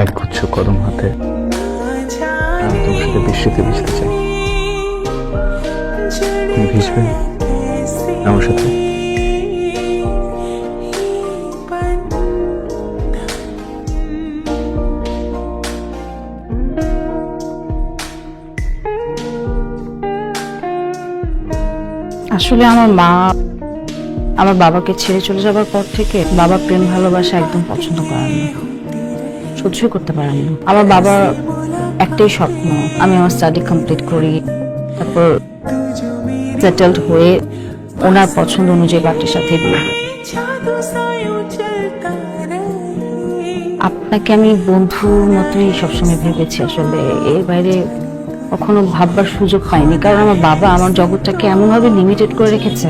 এক গুচ্ছ কদম হাতে। আমি তোমার সাথে বৃষ্টিতে ভিজতে চাই। তুমি ভিজবে? আমার সাথে? আসলে আমার মা আমার বাবাকে ছেড়ে চলে যাবার পর থেকে বাবা প্রেম ভালোবাসা একদম পছন্দ করেন না। সহ্যই করতে পারেন না। আমার বাবা একটাই স্বপ্ন, আমি আমার স্টাডি কমপ্লিট করি, তারপর সেটেলড হয়ে ওনার পছন্দ অনুযায়ী বাটির সাথে আপনাকে আমি বন্ধুর মতোই সবসময় ভেবেছি, আসলে এর বাইরে কখনো ভাববার সুযোগ পাইনি, কারণ আমার বাবা আমার জগৎটাকে এমনভাবে লিমিটেড করে রেখেছে।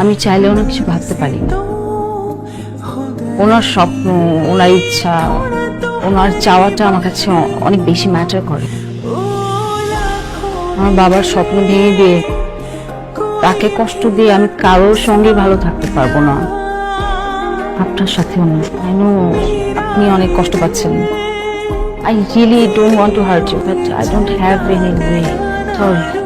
আমি চাইলে অনেক কিছু ভাবতে পারি। না ওনার স্বপ্ন ওনার ইচ্ছা ওনার চাওয়াটা আমার কাছে অনেক বেশি ম্যাটার করে আমার বাবার স্বপ্ন ভেঙে দিয়ে তাকে কষ্ট দিয়ে আমি কারোর সঙ্গে ভালো থাকতে পারব না আপনার আই নো আপনি অনেক কষ্ট পাচ্ছেন I really don't want to hurt you, but I don't have any way. Sorry.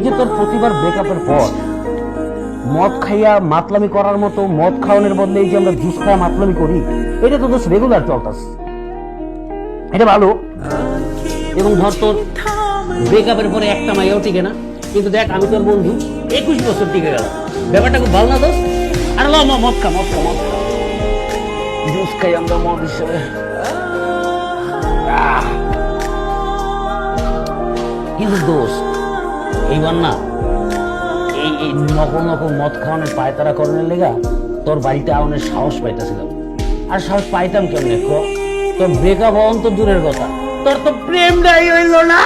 এই যে তোর প্রতিবার ব্রেকআপের পর, মদ খাইয়া মাতলামি করার মতো, মদ খাওয়ানোর বদলে এই যে আমরা জুস খাওয়া মাতলামি করি, এটা তো দোস্ত রেগুলার চলতাস। এটা ভালো। এবং ধর তোর ব্রেকআপের পরে একটা মাইয়াও টিকে না। কিন্তু দেখ, আমি তোর বন্ধু, একুশ বছর টিকে গেল ব্যাপারটা খুব ভালো না দোষ? আর ল মদ খা মদ খা মদ খা। জুস খাই আমরা মদ হিসেবে। কিন্তু দোষ এইবার না এই এই নকল নকল মদ খাওয়ানোর পায়তারা করণের লেগা তোর বাড়িতে আউনের সাহস পাইতেছিলাম। আর সাহস পাইতাম কেমনে ক? তোর ব্রেকআপ হওয়ান তো দূরের কথা। তোর তো প্রেমটাই হইল না।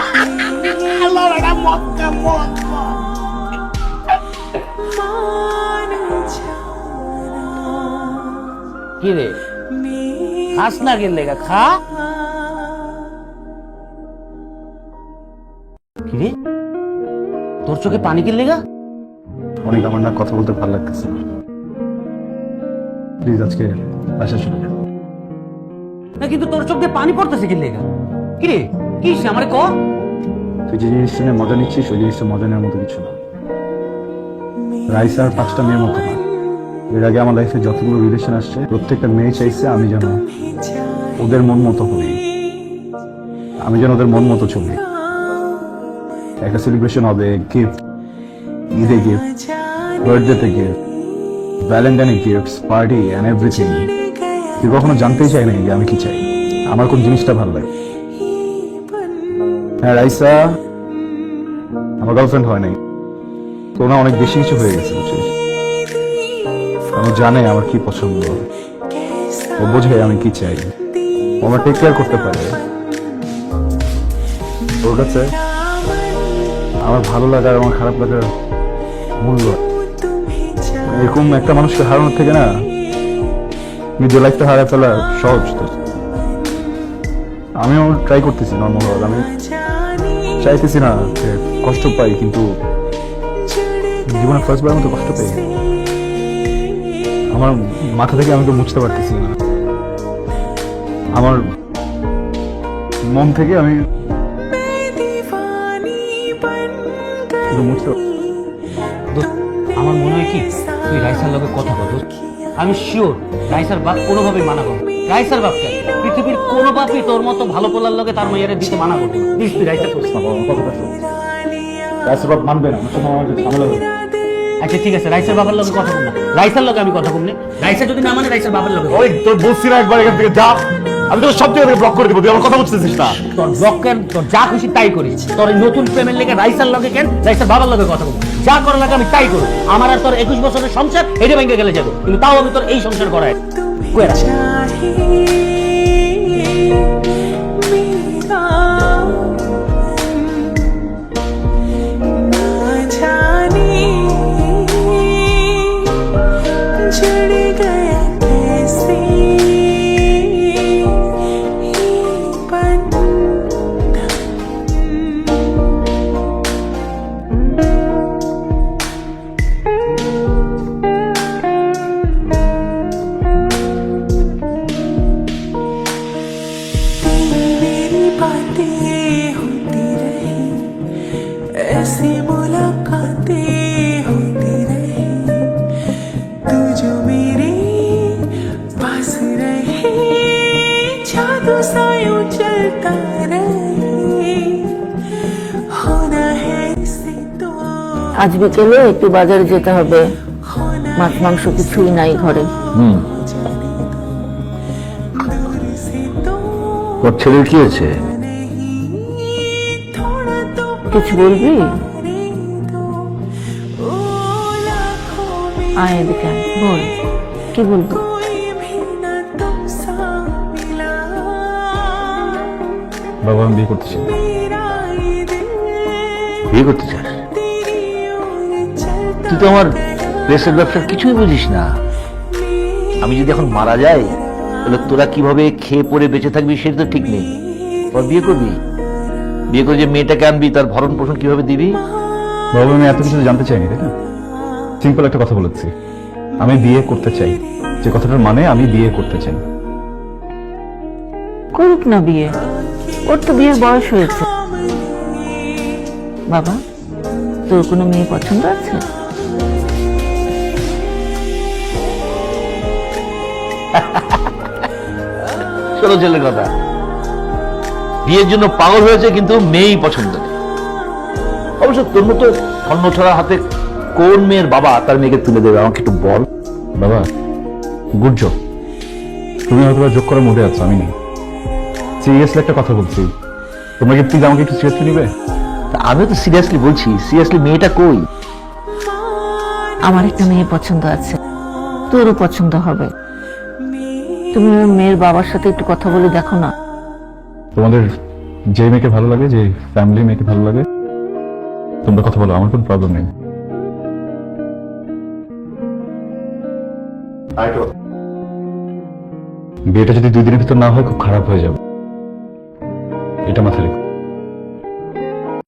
কি রে? খাস না গেলে লেগা? খা। কি রে? তোর চোখে পানি কি লেগা অনেক আমার না কথা বলতে ভালো লাগতেছে প্লিজ আজকে বাসা চলে না কিন্তু তোর চোখ পানি পড়তেছে কি লেগা কি রে? কি আমারে ক? তুই যে জিনিসটা নিয়ে মজা নিচ্ছিস ওই জিনিসটা মজা নেওয়ার মতো কিছু না। রাইস আর পাঁচটা মেয়ের মতো না। এর আগে আমার লাইফে যতগুলো রিলেশন আসছে প্রত্যেকটা মেয়ে চাইছে আমি যেন ওদের মন মতো করি। আমি যেন ওদের মন মতো চলি। একটা সেলিব্রেশন হবে গিফট ঈদে গিফট বার্থডেতে গিফট ভ্যালেন্টাইনে গিফটস পার্টি অ্যান্ড এভরিথিং তুই কখনো জানতেই চাই যে আমি কি চাই? আমার কোন জিনিসটা ভালো লাগে? হ্যাঁ রাইসা, আমার গার্লফ্রেন্ড হয় নাই। তোরা অনেক বেশি কিছু হয়ে গেছে, বুঝছিস? আমি জানে আমার কি পছন্দ। ও বোঝে আমি কি চাই। আমার টেক কেয়ার করতে পারে। ওর কাছে আমার ভালো লাগা আমার খারাপ লাগার মূল্য। এরকম একটা মানুষকে হারানোর থেকে না, নিজের লাইফটা হারায় ফেলা সহজ তো। আমিও ট্রাই করতেছি নর্মাল আমি চাইতেছি না যে কষ্ট পাই, কিন্তু জীবনে ফার্স্ট বার মতো কষ্ট পাই আমার মাথা থেকে আমি তো মুছতে পারতেছি না। আমার মন থেকে আমি মুছতে আমার মনে হয় কি তুই রাইসার লগে কথা বল আমি শিওর রাইসার বাপ কোনোভাবেই মানা করবে রাইসার বাপকে পৃথিবীর কোনো বাপই তোর মতো ভালো পোলার লগে তার মেয়েরে দিতে মানা করবে। প্লিজ তুই রাইসার করিস না বাবা, কথাটা বাপ মানবে না আমার আমার ঝামেলা হবে আচ্ছা ঠিক আছে রাইসার বাবার লগে কথা বল না। রাইসার লগে আমি কথা বলনি রাইসা যদি না মানে রাইসার বাবার বল। ওই তোর বলছি না একবার এখান থেকে যা। আমি তোর সব জায়গায় ব্লক করে দেবো, তুই আমার কথা বুঝতেছিস না। তোর ব্লক কেন? তোর যা খুশি তাই করিস। তোর এই নতুন প্রেমের লেগে রাইসার লগে কেন? রাইসার বাবার লগে কথা বল যা করার লাগে আমি তাই করব। আমার আর তোর একুশ বছরের সংসার এটা ভেঙে গেলে যাবে। কিন্তু তাও আমি তোর এই সংসার করায় রাখ? আজ বিকেলে একটু বাজারে যেতে হবে। মাছ মাংস কিছুই নাই ঘরে। তোর ছেলের কি হয়েছে? কিছু বলবি? আয় এদিকে বল কি বলব? বাবা আমি বিয়ে করতেছি। বিয়ে করতে চাস? তুই তো আমার প্রেসের ব্যবসার কিছুই বুঝিস না। আমি যদি এখন মারা যাই তাহলে তোরা কীভাবে খেয়ে পড়ে বেঁচে থাকবি সেটা তো ঠিক নেই। তোর বিয়ে করবি? বিয়ে করে যে মেয়েটাকে আনবি তার ভরণ পোষণ কীভাবে দিবি? বাবা আমি এত কিছু জানতে চাইনি তাই না? সিম্পল একটা কথা বলেছি। আমি বিয়ে করতে চাই। যে কথাটার মানে আমি বিয়ে করতে চাই। করুক না বিয়ে। ওর তো বিয়ের বয়স হয়েছে। বাবা তোর কোনো মেয়ে পছন্দ আছে? চলো ছেলের কথা বিয়ের জন্য পাগল হয়েছে কিন্তু মেয়েই পছন্দ নেই। অবশ্য তোর মতো অন্য ছড়া হাতে কোন মেয়ের বাবা তার মেয়েকে তুলে দেবে? আমাকে একটু বল। বাবা গুড জব তুমি হয়তো যোগ করার মধ্যে আছো আমি নেই। সিরিয়াসলি একটা কথা বলছি। তোমরা কি প্লিজ আমাকে একটু সিরিয়াসলি নিবে? তা আমিও তো সিরিয়াসলি বলছি সিরিয়াসলি মেয়েটা কই? আমার একটা মেয়ে পছন্দ আছে। তোরও পছন্দ হবে। তুমি ওর মেয়ের বাবার সাথে একটু কথা বলে দেখো না। তোমাদের যে মেয়েকে ভালো লাগে যে ফ্যামিলি মেয়েকে ভালো লাগে তোমরা কথা বলো আমার কোনো প্রবলেম নেই। বিয়েটা যদি দুই দিনের ভিতর না হয় খুব খারাপ হয়ে যাবে। এটা মাথায় রেখো